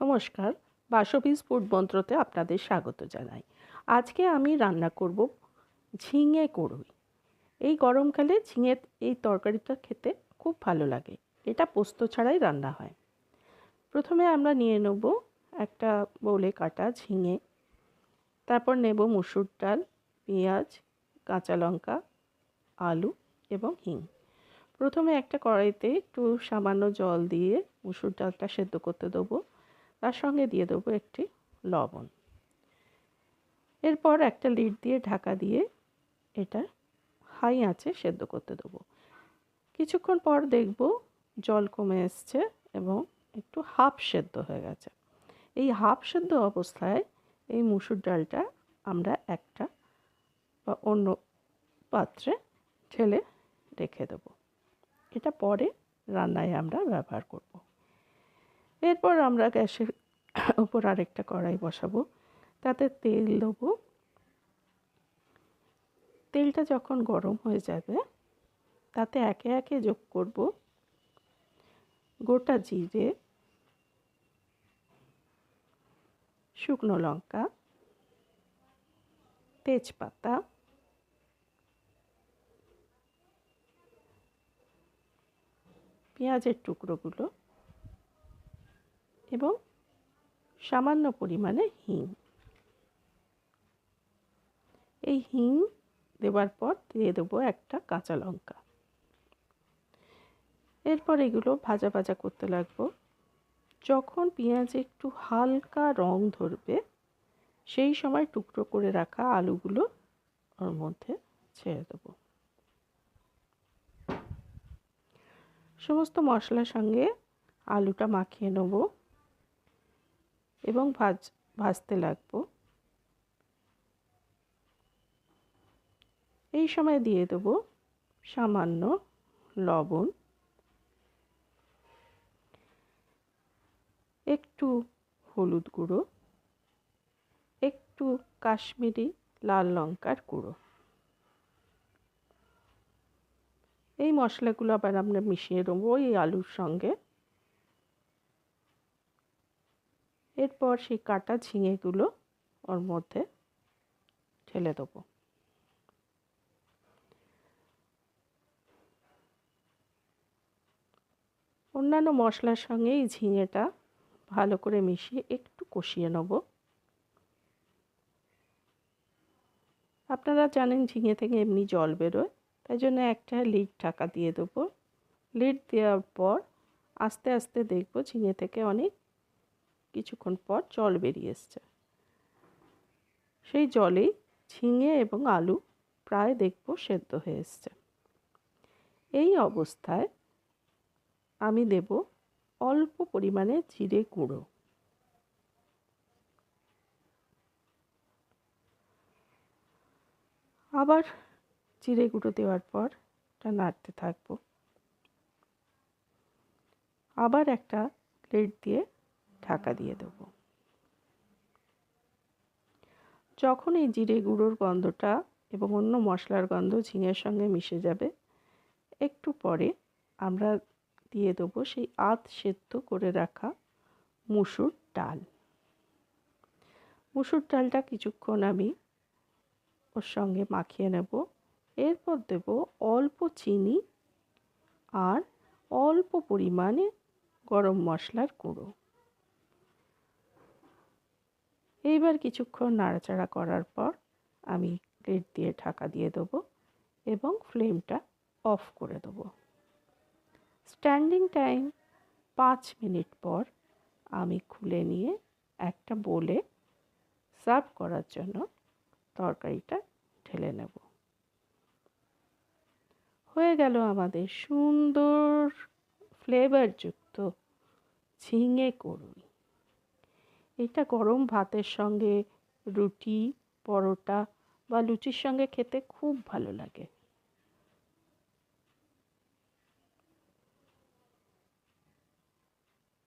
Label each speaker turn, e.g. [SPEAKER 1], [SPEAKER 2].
[SPEAKER 1] নমস্কার বাসবীজ ফুড মন্ত্রতে আপনাদের স্বাগত জানাই। আজকে আমি রান্না করব ঝিঙে কড়ুই। এই গরমকালে ঝিঙে এই তরকারিটা খেতে খুব ভালো লাগে। এটা পোস্ত ছাড়াই রান্না হয়। প্রথমে আমরা নিয়ে নেব একটা বলে কাটা ঝিঙে। তারপর নেব মুসুর ডাল, পেঁয়াজ, কাঁচা লঙ্কা, আলু এবং হিং। প্রথমে একটা কড়াইতে একটু সামান্য জল দিয়ে মুসুর ডালটা সেদ্ধ করতে দেবো। তার সঙ্গে দিয়ে দেবো একটি লবণ। এরপর একটা লিড দিয়ে ঢাকা দিয়ে এটা হাই আঁচে সেদ্ধ করতে দেবো। কিছুক্ষণ পর দেখব জল কমে এসছে এবং একটু হাফ সেদ্ধ হয়ে গেছে। এই হাফ সেদ্ধ অবস্থায় এই মুসুর ডালটা আমরা একটা বা অন্য পাত্রে ঢেলে রেখে দেব। এটা পরে রান্নায় আমরা ব্যবহার করব। এরপর আমরা গ্যাসের উপর আরেকটা কড়াই বসাবো। তাতে তেল দেবো। তেলটা যখন গরম হয়ে যাবে, তাতে একে একে যোগ করব গোটা জিরে, শুকনো লঙ্কা, তেজপাতা, পেঁয়াজের টুকরোগুলো এবং সামান্য পরিমাণে হিং। এই হিং দেওয়ার পর দিয়ে দেবো একটা কাঁচা লঙ্কা। এরপর এগুলো ভাজা ভাজা করতে লাগবো। যখন পেঁয়াজ একটু হালকা রং ধরবে, সেই সময় টুকরো করে রাখা আলুগুলো ওর মধ্যে ছেড়ে দেবো। সমস্ত মশলার সঙ্গে আলুটা মাখিয়ে নেব। এবং ভাজ, ভাজতে লাগবো। এই সময় দিয়ে দেব সামান্য লবণ। একটু হলুদ গুঁড়ো। একটু কাশ্মীরি লাল লঙ্কার গুঁড়ো। এই মশলাগুলো আবার আমরা মিশিয়ে দেবো এই আলুর সঙ্গে। এরপর সেই কাটা ঝিঙেগুলো ওর মধ্যে ঢেলে দেবো। অন্যান্য মশলার সঙ্গে এই ঝিঙেটা ভালো করে মিশিয়ে একটু কষিয়ে নেব। আপনারা জানেন ঝিঙে থেকে এমনি জল বেরোয়, তাই জন্য একটা লিড ঢাকা দিয়ে দেবো। লিড দেওয়ার পর আস্তে আস্তে দেখব ঝিঙে থেকে অনেক কিছুক্ষণ পর জল বেরিয়ে এসছে। সেই জলেই ঝিঙে এবং আলু প্রায় দেখব সেদ্ধ হয়ে এসছে। এই অবস্থায় আমি দেব অল্প পরিমাণে জিরে গুঁড়ো। আবার জিরে গুঁড়ো দেওয়ার পর এটা নাড়তে থাকব। আবার একটা প্লেট দিয়ে ঢাকা দিয়ে দেবো। যখন এই জিরে গুঁড়োর গন্ধটা এবং অন্য মশলার গন্ধ ঝিঙের সঙ্গে মিশে যাবে, একটু পরে আমরা দিয়ে দেবো সেই আধ সেদ্ধ করে রাখা মুসুর ডাল। মুসুর ডালটা কিছুক্ষণ আমি ওর সঙ্গে মাখিয়ে নেব। এরপর দেব অল্প চিনি আর অল্প পরিমাণে গরম মশলার গুঁড়ো। এইবার কিছুক্ষণ নাড়াচাড়া করার পর আমি প্লেট দিয়ে ঢাকা দিয়ে দেবো এবং ফ্লেমটা অফ করে দেবো। স্ট্যান্ডিং টাইম পাঁচ মিনিট পর আমি খুলে নিয়ে একটা বলে সার্ভ করার জন্য তরকারিটা ঢেলে নেব। হয়ে গেল আমাদের সুন্দর ফ্লেভারযুক্ত ঝিঙে করুন এটা গরম ভাতের সঙ্গে রুটি পরোটা বা লুচির সঙ্গে খেতে খুব ভালো লাগে।